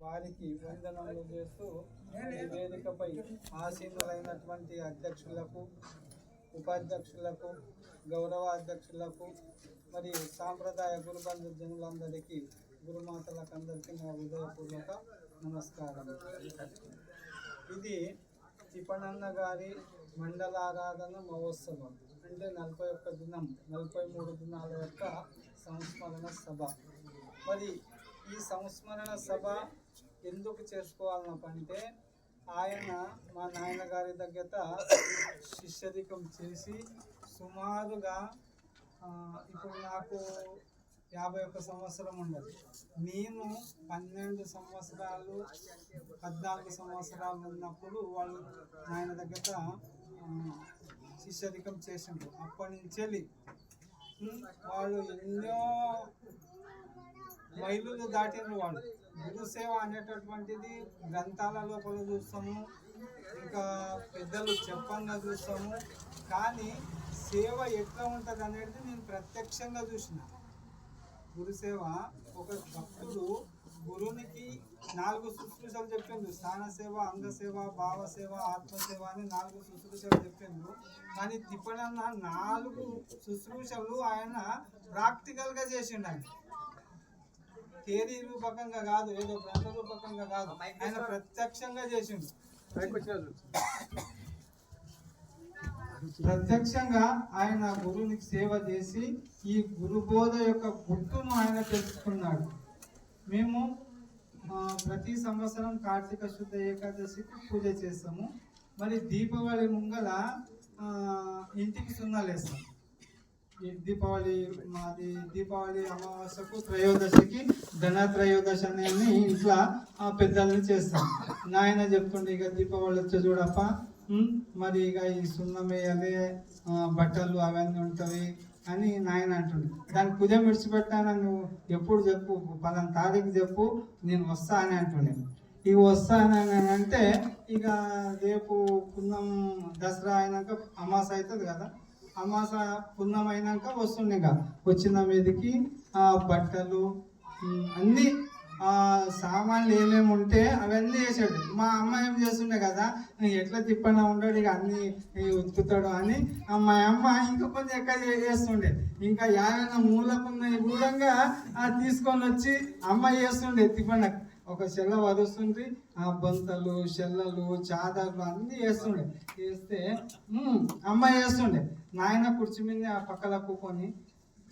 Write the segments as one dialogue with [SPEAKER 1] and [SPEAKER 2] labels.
[SPEAKER 1] వారికి వందనములు చేస్తూ ఈ వేదికపై ఆసీనులైనటువంటి అధ్యక్షులకు ఉపాధ్యక్షులకు గౌరవ అధ్యక్షులకు మరి సాంప్రదాయ గురుబంధు జనులందరికీ గురుమాతలకు అందరికీ నా హృదయపూర్వక నమస్కారం. ఇది తిపణన్న గారి మండలారాధన మహోత్సవం. అంటే నలభై ఒక్క దినం నలభై మూడు దినాల యొక్క సంస్మరణ సభ. మరి ఈ సంస్మరణ సభ ఎందుకు చేసుకోవాలనంటే ఆయన మా నాయనగారి దగ్గర శిష్యధికం చేసి సుమారుగా ఇప్పుడు నాకు యాభై ఒక్క సంవత్సరం ఉండదు నేను పన్నెండు సంవత్సరాలు పద్నాలుగు సంవత్సరాలు ఉన్నప్పుడు వాళ్ళు ఆయన దగ్గర శిష్యధికం చేసిండు. చేసిండ్రు అప్పటి నుంచి వెళ్ళి వాళ్ళు ఎన్నో మైలులు దాటిండ్రు వాళ్ళు. గురుసేవ అనేటటువంటిది గ్రంథాల లోపల చూస్తాము ఇంకా పెద్దలు చెప్పంగా చూస్తాము. కానీ సేవ ఎట్లా ఉంటుంది అనేది నేను ప్రత్యక్షంగా చూసిన. గురుసేవ ఒక భక్తుడు గురునికి నాలుగు శుశ్రూషలు చెప్పిండు. స్థాన సేవ అంగ సేవ భావ సేవ ఆత్మసేవ అని నాలుగు శుశ్రూషలు చెప్పిండు. కానీ తిప్పడన్న నాలుగు శుశ్రూషలు ఆయన ప్రాక్టికల్గా చేసిండు ఆయన. థియరీ రూపకంగా కాదు ఏదో గ్రంథ రూపకంగా కాదు. ఆయన ప్రత్యక్షంగా చేసిండు. ప్రత్యక్షంగా ఆయన గురువునికి సేవ చేసి ఈ గురుబోధ యొక్క గుర్తును ఆయన తెలుసుకున్నాడు. మేము ప్రతి సంవత్సరం కార్తీక శుద్ధ ఏకాదశికి పూజ చేస్తాము. మరి దీపావళి ముంగల ఆ, ఇంటికి సున్నాలు వేస్తాం ఈ దీపావళి మాది దీపావళి అమావాస్యకు త్రయోదశికి ధన త్రయోదశి అనేది ఇంట్లో ఆ పెద్దల్ని చేస్తాం. నాయన చెప్తుండే ఇక దీపావళి వచ్చే చూడప్ప మరి ఇక ఈ సున్నం వేయాలి బట్టలు అవన్నీ ఉంటాయి అని నాయన అంటుండే. దానికి పూజ విడిచిపెట్టాను నువ్వు? ఎప్పుడు చెప్పు పలానా తారీఖు చెప్పు నేను వస్తా అని అంటుండే. ఇక వస్తానని అంటే ఇక రేపు పున్నం దసరా అయినాక అమాస అవుతుంది కదా అమాస పున్నమైనాక వస్తుండే ఇక. వచ్చిన మీదకి ఆ బట్టలు అన్నీ అన్ని ఆ సామాన్లు ఏమేమి ఉంటే అవన్నీ చేసాడు మా అమ్మ ఏం చేస్తుండే కదా నేను ఎట్లా తిప్పన ఉంటాడు ఇక అన్ని ఉతుకుతాడు అని మా అమ్మ ఇంకా కొంచెం ఎక్కువ చేస్తుండే. ఇంకా యావైనా మూలకున్న కూడా తీసుకొని వచ్చి అమ్మ చేస్తుండే తిప్పన ఒక చెల్ల వరుస్తుంది ఆ బొంతలు చెల్లలు చాదర్లు అన్నీ వేస్తుండే. వేస్తే అమ్మ వేస్తుండే నాయన కుర్చీ మీద ఆ పక్కల కూకొని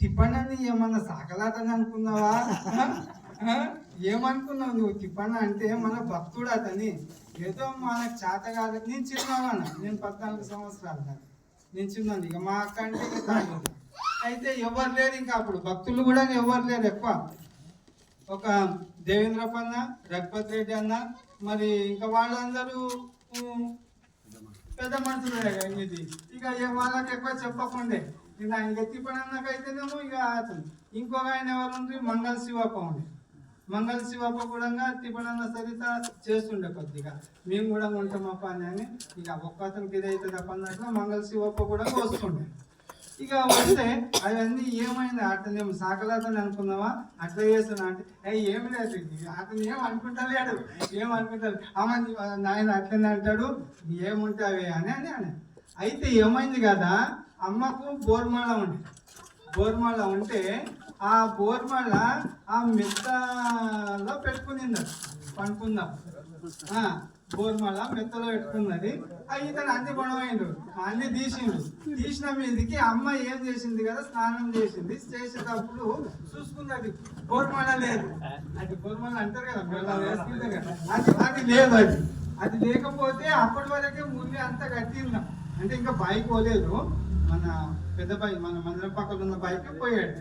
[SPEAKER 1] తిప్పనని ఏమన్నా సాకలాతని అనుకున్నావా? ఏమనుకున్నావు నువ్వు? తిప్పన అంటే మన భక్తుడు అతని. ఏదో మనకు చేత కాదు. నేను చిన్నవాన నేను పద్నాలుగు సంవత్సరాలు నాకు నేను చిన్నాను ఇక మా అక్క అంటే అయితే ఎవరు లేరు ఇంకా అప్పుడు? భక్తులు కూడా ఎవరు లేరు ఎక్కువ. ఒక దేవేంద్రప్ప అన్న రఘుపతి రెడ్డి అన్న మరి ఇంకా వాళ్ళందరూ పెద్ద మనుషులు ఇది ఇక వాళ్ళకి ఎక్కువ చెప్పకుండే. ఇక ఆయన ఎత్తిపడన్నాకైతేనేమో ఇక అతను. ఇంకొక ఆయన ఎవరు మంగళ శివప్ప ఉండే. మంగళ శివప్ప కూడా తిప్పడన్న సరిత చేస్తుండే కొద్దిగా. మేము కూడా ఉంటాం అని అని. ఇక ఒక్క అతనికి ఇదైతే తప్ప అన్నట్లు మంగళ శివప్ప కూడా వస్తుండే ఇక వస్తే అవన్నీ ఏమైంది? అతను ఏమి సాకలాతని అనుకున్నావా? అట్లా చేస్తున్నా అంటే "ఏయ్, ఏమి లేదు అతను ఏం అనుకుంటలేడు. ఏం అనుకుంటాడు అమ్మ నాయన అట్లనే అంటాడు. ఏముంటే అవి అని అని అని. అయితే ఏమైంది కదా? అమ్మకు బోర్మాల ఉంది. బోర్మాల ఉంటే ఆ బోర్మాల ఆ మెత్తలో పెట్టుకునింది పండుకుందాం గోరుమల మెత్తలో పెట్టుకున్నది. అవి ఇతను అన్ని గొడవైండు అన్ని తీసిండు. తీసిన మీదకి అమ్మ ఏం చేసింది కదా? స్నానం చేసింది. చేసేటప్పుడు చూసుకున్నది గోరుమల లేదు. అది గోరుమల అంటారు కదా మెల్ల వేసుకుంటారు కదా. అది అది లేదు అది. అది లేకపోతే అప్పటి వరకే ముందు అంతా కట్టిందాం అంటే ఇంకా బైక్ పోలేదు. మన పెద్ద బైక్ మన మందిరం పక్కన ఉన్న బైక్ పోయాడు.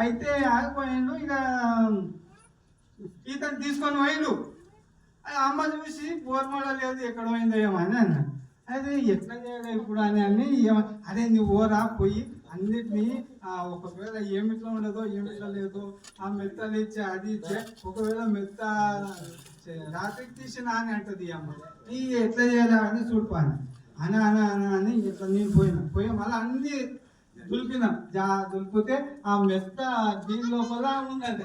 [SPEAKER 1] అయితే ఆగిపోయాడు. ఇక ఇతను తీసుకొని పోయిండు. అమ్మ చూసి బోర్మడ లేదు ఎక్కడ పోయిందో ఏమో అని అన్న. అదే ఎట్లా చేయాలి ఇప్పుడు అని అని అదే నువ్వు ఓరా పోయి అన్నిటినీ ఒకవేళ ఏమిట్లో ఉండదో ఏమిట్లో లేదో ఆ మెత్తలు ఇచ్చే అది ఇచ్చే ఒకవేళ మెత్త రాత్రికి తీసిన అని అంటది అమ్మ. ఈ ఎట్లా చేయాలి అని చూడుపాను అని అని అని అని ఇట్లా నేను పోయినా. పోయి మళ్ళీ అన్ని దులిపినాం. జా దులిపితే ఆ మెత్త దీని లోపల ఉన్నది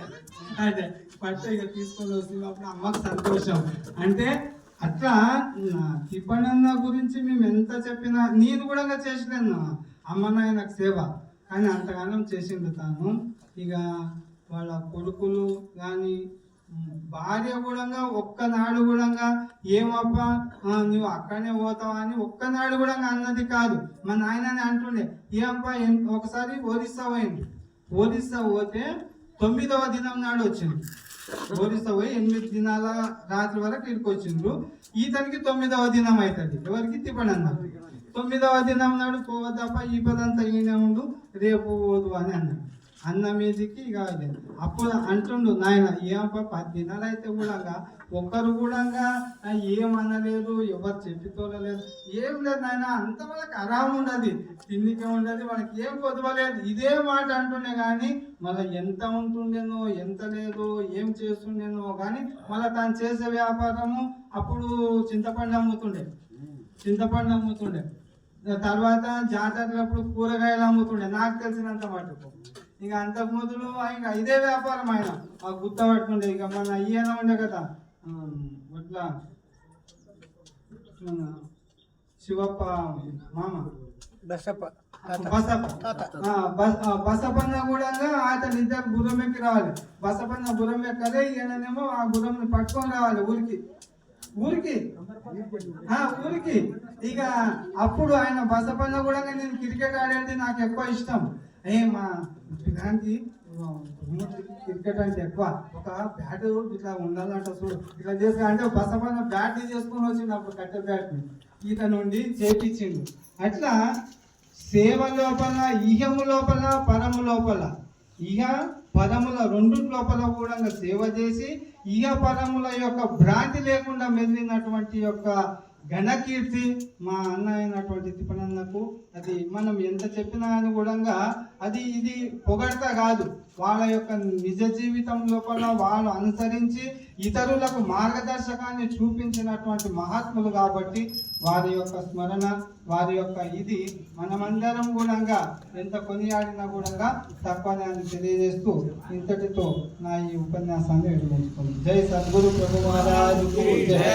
[SPEAKER 1] అంటే పట్ట ఇక తీసుకొని వస్తున్నప్పుడు అమ్మకు సంతోషం. అంటే అట్లా తిప్పనన్న గురించి మేము ఎంత చెప్పినా నేను కూడా చేసినాను. అమ్మ నాయనకు సేవ. కానీ అంతగానం చేసిండు తాను. ఇక వాళ్ళ కొడుకులు కానీ భార్య కూడా ఒక్కనాడు కూడా ఏమప్పా? నువ్వు అక్కడనే పోతావా అని ఒక్కనాడు కూడా అన్నది కాదు. మా నాయనని అంటుండే ఏమప్పా ఒకసారి ఒరిస్సా పోయింది ఒరిస్సా పోతే తొమ్మిదవ దినం నాడు వచ్చింది ఒరిస్సా పోయి ఎనిమిది దినాల రాత్రి వరకు ఇక్కడికి వచ్చిండ్రు. ఈతనికి తొమ్మిదవ దినం అవుతుంది ఎవరికి? తిప్పడన్నా. అన్నారు తొమ్మిదవ దినం నాడు పోవద్దప్ప ఈ పదంతా ఈయన ఉండు రేపు పోదు అని అన్నాడు. అన్న మీదకి ఇక అప్పుడు అంటుండు నాయన ఏమప్ప పది దినాలు అయితే కూడా ఒక్కరు కూడా ఏమనలేదు ఎవరు చెప్పితోలేదు ఏం లేదు నాయన అంత ఆరాము ఉండదు. తిండికి ఉండదు వాళ్ళకి ఏం కొదవలేదు ఇదే మాట అంటుండే కానీ మళ్ళీ ఎంత ఉంటుండేనో ఎంత లేదు ఏం చేస్తుండేనో కానీ మళ్ళీ తాను చేసే వ్యాపారము అప్పుడు చింతపండు అమ్ముతుండే. చింతపండు అమ్ముతుండే. తర్వాత జాతరలప్పుడు కూరగాయలు అమ్ముతుండే. నాకు తెలిసినంత మటుకు. ఇక అంతకు మొదలు ఇంకా ఇదే వ్యాపారం ఆయన. ఆ గుత్త పట్టుకుండే ఇక మన ఈయన ఉండే కదా. మన శివప్ప మామ.
[SPEAKER 2] బసప్ప
[SPEAKER 1] బసపన్న కూడా అతను ఇద్దరు గుర్రం ఎక్కి రావాలి. బసపన్న గుర్రం ఎక్కలే ఈయననేమో ఆ గుర్రంని పట్టుకొని రావాలి ఊరికి. ఊరికి? ఊరికి. ఇక అప్పుడు ఆయన బసపన్న కూడా నేను క్రికెట్ ఆడేది నాకు ఎక్కువ ఇష్టం. ఏ మా పిల్లానికి క్రికెట్ అంటే ఎక్కువ. ఒక బ్యాట్ ఇట్లా ఉండాలంట చూడు. ఇట్లా చేసి అంటే బసపన్న బ్యాట్ చేసుకుని వచ్చింది అప్పుడు కట్టె బ్యాట్ ఈత నుండి చేపించిండు. అట్లా సేవ లోపల ఇహము లోపల పరము లోపల ఇహ పదముల రెండు లోపల కూడా సేవ చేసి ఇహ పదముల యొక్క భ్రాంతి లేకుండా మెదిలినటువంటి యొక్క ఘనకీర్తి మా అన్న అయినటువంటి తిప్పనన్నకు అది మనం ఎంత చెప్పినా అని కూడా అది ఇది పొగడత కాదు. వాళ్ళ యొక్క నిజ జీవితం లోపల వాళ్ళు అనుసరించి ఇతరులకు మార్గదర్శకాన్ని చూపించినటువంటి మహాత్ములు కాబట్టి వారి యొక్క స్మరణ వారి యొక్క ఇది మనమందరం కూడా ఎంత కొనియాడినా కూడా తప్పని అని తెలియజేస్తూ ఇంతటితో నా ఈ ఉపన్యాసాన్ని విరమించుకుంది జై సద్గురు ప్రభు మహారాజు జై.